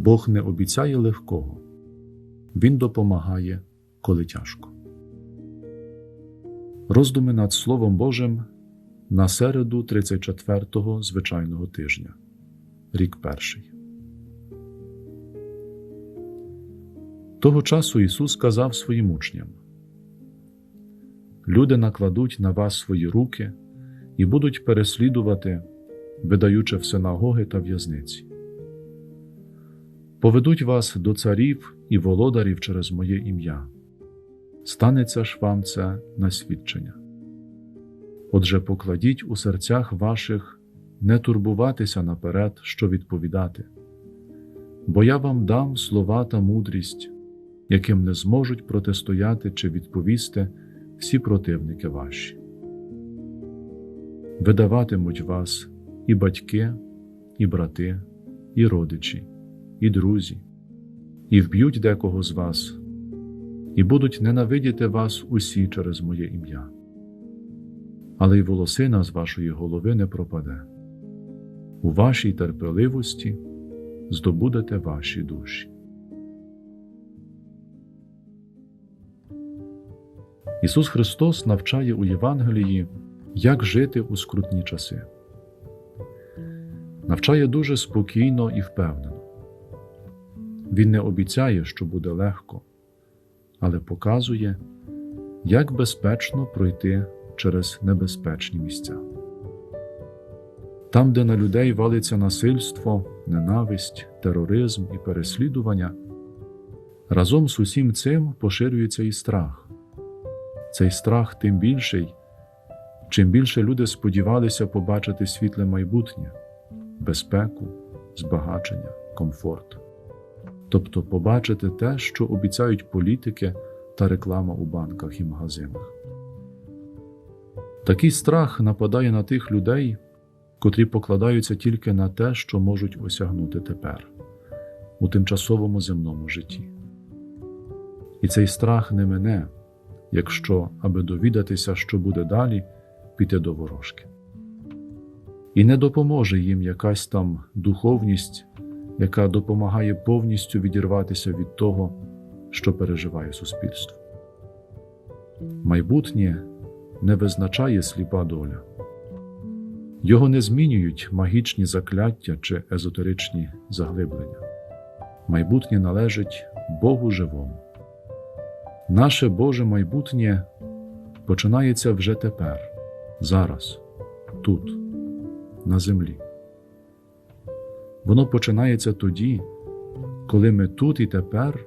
Бог не обіцяє легкого, Він допомагає, коли тяжко. Роздуми над Словом Божим на середу 34-го звичайного тижня, рік перший. Того часу Ісус сказав своїм учням: Люди накладуть на вас свої руки і будуть переслідувати, видаючи в синагоги та в'язниці. Поведуть вас до царів і володарів через моє ім'я. Станеться ж вам це на свідчення. Отже, покладіть у серцях ваших не турбуватися наперед, що відповідати, бо я вам дам слова та мудрість, яким не зможуть протистояти чи відповісти всі противники ваші. Видаватимуть вас і батьки, і брати, і родичі, і друзі, і вб'ють декого з вас, і будуть ненавидіти вас усі через моє ім'я. Але й волосина з вашої голови не пропаде. У вашій терпеливості здобудете ваші душі. Ісус Христос навчає у Євангелії, як жити у скрутні часи. Навчає дуже спокійно і впевнено. Він не обіцяє, що буде легко, але показує, як безпечно пройти через небезпечні місця. Там, де на людей валиться насильство, ненависть, тероризм і переслідування, разом з усім цим поширюється і страх. Цей страх тим більший, чим більше люди сподівалися побачити світле майбутнє, безпеку, збагачення, комфорт, тобто побачити те, що обіцяють політики та реклама у банках і магазинах. Такий страх нападає на тих людей, котрі покладаються тільки на те, що можуть осягнути тепер, у тимчасовому земному житті. І цей страх не мине якщо, аби довідатися, що буде далі, піти до ворожки. І не допоможе їм якась там духовність, яка допомагає повністю відірватися від того, що переживає суспільство. Майбутнє не визначає сліпа доля, його не змінюють магічні закляття чи езотеричні заглиблення. Майбутнє належить Богу живому. Наше Боже майбутнє починається вже тепер, зараз, тут, на землі. Воно починається тоді, коли ми тут і тепер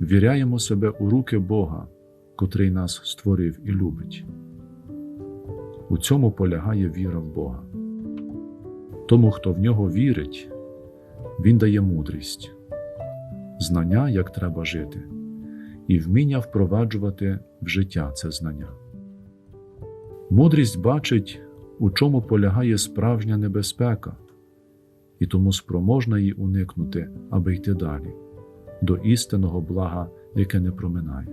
віряємо себе у руки Бога, котрий нас створив і любить. У цьому полягає віра в Бога. Тому, хто в нього вірить, Він дає мудрість, знання, як треба жити і вміння впроваджувати в життя це знання. Мудрість бачить, у чому полягає справжня небезпека, і тому спроможна її уникнути, аби йти далі, до істинного блага, яке не проминає.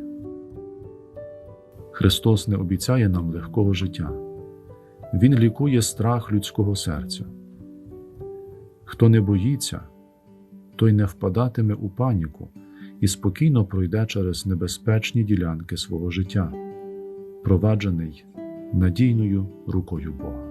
Христос не обіцяє нам легкого життя, Він лікує страх людського серця. Хто не боїться, той не впадатиме у паніку і спокійно пройде через небезпечні ділянки свого життя, проваджений надійною рукою Бога.